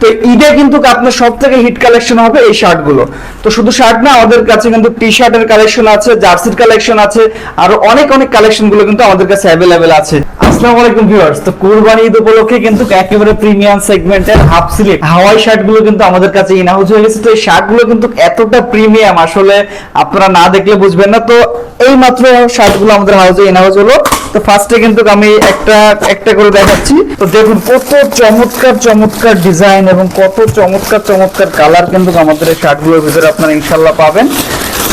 তো ঈদে কিন্তু আপনার সব থেকে হিট কালেকশন হবে এই শার্টগুলো তো শুধু শার্ট না, আমাদের কাছে কিন্তু টি শার্টের কালেকশন আছে, জার্সির কালেকশন আছে, আরও অনেক অনেক কালেকশনগুলো কিন্তু আমাদের কাছে অ্যাভেলেবেল আছে। আসসালামু আলাইকুম ভিউয়ার্স। তো কুরবানি ঈদ উপলক্ষে কিন্তু একেবারে প্রিমিয়াম সেগমেন্টের হাফ স্লিভ হাওয়াই কিন্তু আমাদের কাছে হয়ে গেছে। তো এই কিন্তু এতটা প্রিমিয়াম, আসলে আপনারা না দেখলে বুঝবেন না। তো এই মাত্র শার্টগুলো আমাদের হাউসে ইন হলো। তো ফার্স্টে কিন্তু আমি একটা একটা করে দেখাচ্ছি। তো দেখুন, কত চমৎকার চমৎকার ডিজাইন এবং কত চমৎকার চমৎকার কালার কিন্তু আমাদের এই শার্টগুলোর ভিতরে আপনারা ইনশাল্লাহ পাবেন।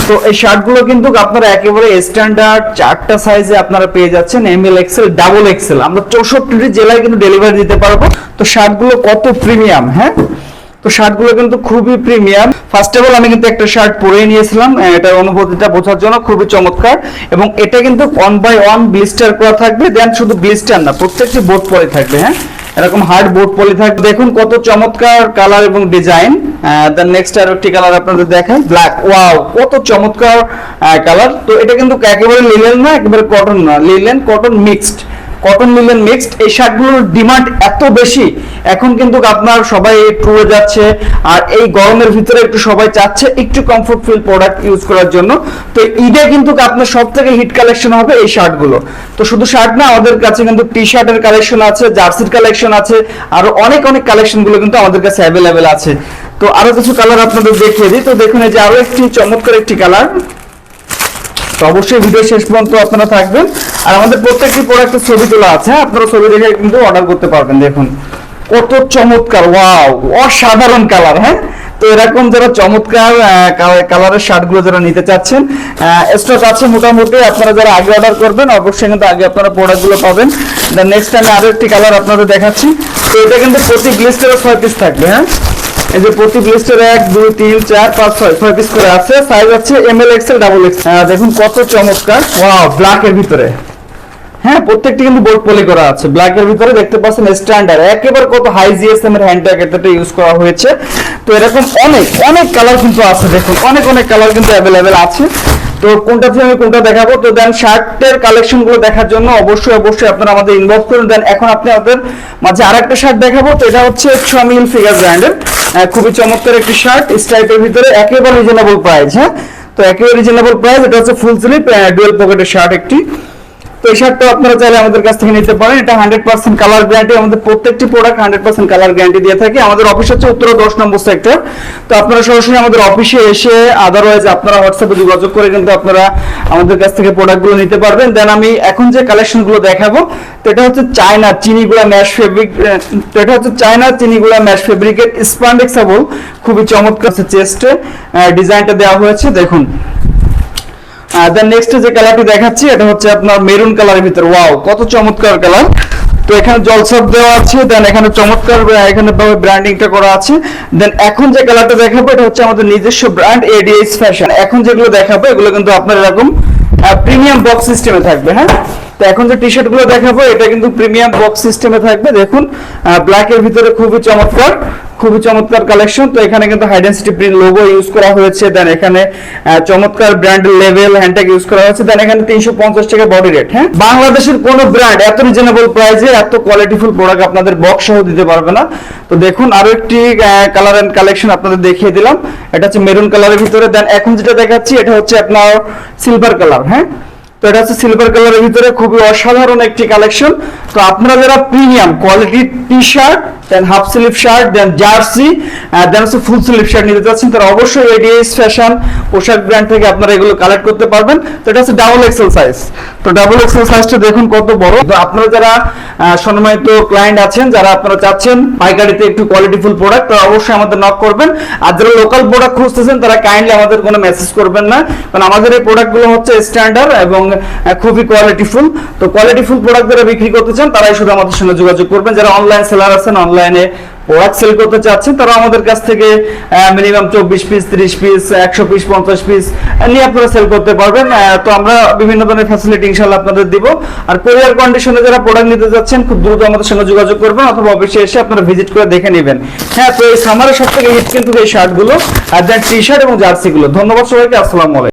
তো এই শার্টগুলো কিন্তু আপনারা একেবারে স্ট্যান্ডার্ড চারটা সাইজে আপনারা পেয়ে যাচ্ছেন M L XL double XL আমরা চৌষট্টি জেলায় কিন্তু ডেলিভারি দিতে পারব। তো শার্টগুলো কত প্রিমিয়াম হ্যাঁ? তো শার্টগুলো কিন্তু খুবই প্রিমিয়াম ফার্স্ট অফ অল আমি কিন্তু একটা শার্ট পরে নিয়েছিলাম। এটার অনুভূতিটা বোঝার জন্য খুবই চমৎকার। এবং এটা কিন্তু ওয়ান বাই ওয়ান ব্লিস্টার করা থাকবে। দেন শুধু ব্লিস্টার না, প্রত্যেকটি বোর্ড পরে থাকবে হ্যাঁ? এরকম হার্ড বোর্ড পলি থাকে দেখুন কত চমৎকার কালার এবং ডিজাইন দেন নেক্সট আর একটি কালার আপনাদের দেখাই। ব্ল্যাক ওয়াও কত চমৎকার কালার তো এটা কিন্তু একেবারে লিলেন না, একেবারে কটন না। Linen cotton mixed cotton linen mixed এই শার্টগুলোর ডিমান্ড এত বেশি, এখন কিন্তু আপনার সবাই ট্যুরে যাচ্ছে, আর এই গরমের ভিতরে একটু সবাই চাচ্ছে একটু কমফোর্ট ফিল প্রোডাক্ট ইউজ করার জন্য। তো ঈদে কিন্তু আপনার সব থেকে হিট কালেকশন হবে এই শার্টগুলো তো শুধু শার্ট না, আমাদের কাছে কিন্তু টি শার্টের কালেকশন আছে, জার্সির কালেকশন আছে, আরও অনেক অনেক কালেকশনগুলো কিন্তু আমাদের কাছে অ্যাভেলেবেল আছে। তো আরও কিছু কালার আপনাদের দেখিয়ে দিই। তো দেখুন এই যে আরও একটি চমৎকার একটি কালার তো অবশ্যই ভিডিও শেষ পর্যন্ত আপনারা থাকবেন। আর আমাদের প্রত্যেকটি প্রোডাক্টের ছবি তোলা আছে হ্যাঁ? আপনারা ছবি দেখে কিন্তু অর্ডার করতে পারবেন, দেখুন। কত চমৎকার ওয়াও অসাধারণ কালার হ্যাঁ? তো এরকম যারা চমৎকার কালারের শার্টগুলো যারা নিতে চাচ্ছেন স্টক আছে মোটামুটি, আপনারা যারা আগে অর্ডার করবেন, অবশ্যই কিন্তু আগে আপনারা প্রোডাক্টগুলো পাবেন। নেক্সট টাইমে আরও একটি কালার আপনাদের দেখাচ্ছি। তো এটা কিন্তু প্রতি গ্লিস্টারে ছয় পিস থাকবে হ্যাঁ? এই যে প্রতি ব্লিস্টার এক, দুই, তিন, চার, পাঁচ, ছয় ছয় পিস করে আছে। সাইজ আছে M L XL double X দেখুন কত চমৎকার। ওয়াও ব্ল্যাক এর ভিতরে। হ্যাঁ প্রত্যেকটি কিন্তু বোর্ড পলি করা আছে। ব্ল্যাক এর ভিতরে দেখতে পাচ্ছেন স্ট্যান্ডার্ড একেবারে কত হাই জিএসএম এর হ্যান্ড ট্যাগ এটা ইউজ করা হয়েছে। তো এরকম অনেক অনেক কালার কিন্তু আছে দেখুন। অনেক অনেক কালার কিন্তু অ্যাভেলেবেল আছে। তো কোনটা থেকে আমি কোনটা দেখাবো? তো দেন শার্টের কালেকশনগুলো দেখার জন্য অবশ্যই অবশ্যই আপনারা আমাদের ইনবক্স করুন। দেন এখন আপনি আপনাদের মাঝে আরেকটা শার্ট দেখাবো। তো এটা হচ্ছে ছমিল ফিগার ব্র্যান্ডের খুবই চমৎকার একটি শার্ট স্ট্রাইপের ভিতরে একেবারে রিজনেবল প্রাইস হ্যাঁ? তো একেবারে রিজনেবল প্রাইস এটা হচ্ছে ফুল স্লিপ ডুয়েল পকেটের শার্ট একটি। তো এই শার্টটা আপনারা চাইলে আমাদের কাছ থেকে নিতে পারেন। এটা হান্ড্রেড পার্সেন্ট কালার গ্যারান্টি আমাদের প্রত্যেকটি product hundred percent colour guarantee দিয়ে থাকে। আমাদের অফিস হচ্ছে উত্তর দশ নম্বর সেক্টর তো আপনারা সরাসরি আমাদের অফিসে এসে আদারওয়াইজ আপনারা হোয়াটসঅ্যাপে যোগাযোগ করে কিন্তু আপনারা আমাদের কাছ থেকে প্রোডাক্টগুলো নিতে পারবেন। দেন আমি এখন যে কালেকশনগুলো দেখাবো, তো এটা হচ্ছে চায়না চিনিগুলা ম্যাশ ফেব্রিক তো এটা হচ্ছে চায়না চিনিগুলা ম্যাশ ফেব্রিকের স্পান্ডেক্সাবল খুবই চমৎকার চেস্টে ডিজাইনটা দেওয়া হয়েছে, দেখুন। দেন নেক্সট দেওয়া আছে চমৎকার করা আছে। দেন এখন যে দেখাবো, এটা হচ্ছে আমাদের নিজস্ব ব্র্যান্ড এডিএস ফ্যাশন এখন যেগুলো এগুলো কিন্তু আপনার এরকম প্রিমিয়াম বক্স থাকবে হ্যাঁ? তো এখন যে টি শার্টগুলো দেখাবো, এটা কিন্তু প্রিমিয়াম বক্স সিস্টেমে থাকবে। দেখুন ব্ল্যাক এর ভিতরে খুবই চমৎকার। খুবই চমৎকার কালেকশন তো এখানে কিন্তু হাইডেন্সিটি প্রিন্ট লোগো ইউজ করা হয়েছে। দেন এখানে চমৎকার ব্র্যান্ড লেভেল হ্যান্ডট্যাগ ইউজ করা হয়েছে। দেন এখানে তিনশো পঞ্চাশ টাকা বডি রেট হ্যাঁ? বাংলাদেশের কোন ব্র্যান্ড এত রিজনেবল প্রাইসে এত কোয়ালিটিফুল প্রোডাক্ট আপনাদের বক্স সহ দিতে পারবে না। তো দেখুন, আরও একটি কালার এন্ড কালেকশন আপনাদের দেখিয়ে দিলাম। এটা হচ্ছে মেরুন কালারের ভিতরে। দেন এখন যেটা দেখাচ্ছি, এটা হচ্ছে আপনার সিলভার কালার হ্যাঁ? তো এটা হচ্ছে সিলভার কালারের ভিতরে খুবই অসাধারণ একটি কালেকশন তো আপনারা যারা premium quality T shirt then half sleeve shirt then jersey then হচ্ছে ফুল স্লিভ শার্ট নিতে চাচ্ছেন, তারা অবশ্যই এডিএস ফ্যাশন পোশাক ব্র্যান্ড থেকে আপনারা এগুলো কালেক্ট করতে পারবেন। তো এটা হচ্ছে ডাবল এক্সেল সাইজ তো ডাবল এক্সেল সাইজটা দেখুন কত বড়। তো আপনারা যারা সম্মানিত ক্লায়েন্ট আছেন, যারা আপনারা চাচ্ছেন পাইকারিতে একটু কোয়ালিটিফুল প্রোডাক্ট তারা অবশ্যই আমাদের নক করবেন। আর যারা লোকাল প্রোডাক্ট খুঁজতেছেন, তারা কাইন্ডলি আমাদের কোনো মেসেজ করবেন না। কারণ আমাদের এই প্রোডাক্টগুলো হচ্ছে স্ট্যান্ডার্ড এবং খুবই কোয়ালিটিফুল তো কোয়ালিটিফুল প্রোডাক্ট যারা বিক্রি করতে চান, তারাই শুধু আমাদের সঙ্গে যোগাযোগ করবেন। যারা অনলাইন সেলার আছেন অনলাইনে প্রোডাক্ট সেল করতে চাচ্ছেন তারা আমাদের কাছ থেকে মিনিমাম চব্বিশ পিস ত্রিশ পিস একশো পিস পঞ্চাশ পিস নিয়ে আপনারা সেল করতে পারবেন। তো আমরা বিভিন্ন ধরনের ফ্যাসিলিটি ইনশাল্লাহ আপনাদের দিব। আর কোরিয়ার কন্ডিশনে যারা প্রোডাক্ট নিতে যাচ্ছেন, খুব দ্রুত আমাদের সঙ্গে যোগাযোগ করবেন অথবা অফিসে এসে আপনারা ভিজিট করে দেখে নেবেন। হ্যাঁ তো এই সামারের সব থেকে হিট কিন্তু এই শার্টগুলো আর দেন টি শার্ট এবং জার্সিগুলো ধন্যবাদ সবাইকে, আসসালামু আলাইকুম।